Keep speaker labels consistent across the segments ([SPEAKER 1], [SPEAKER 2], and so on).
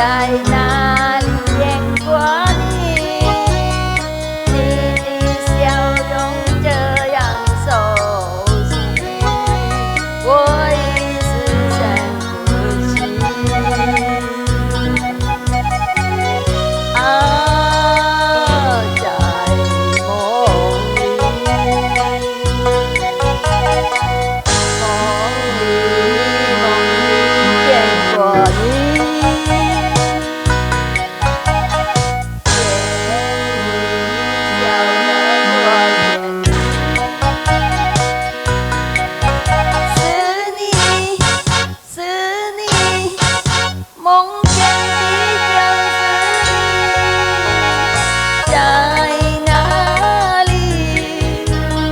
[SPEAKER 1] ใจ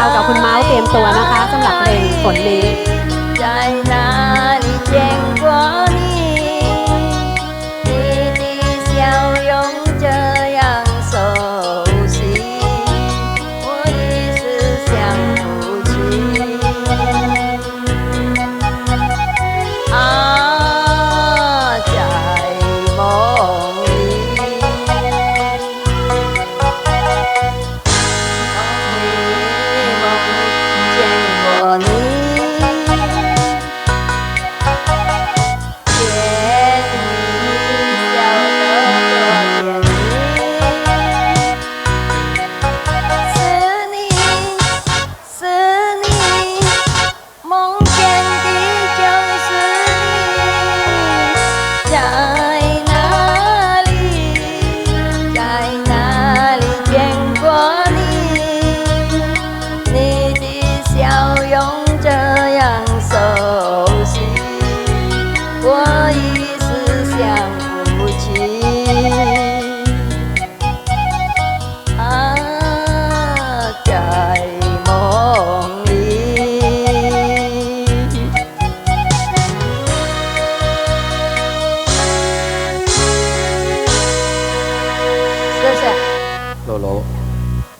[SPEAKER 1] าวกับคุณเมาส์เตรียมตัวนะคะสำหรับเพลงฝนนี้
[SPEAKER 2] 在那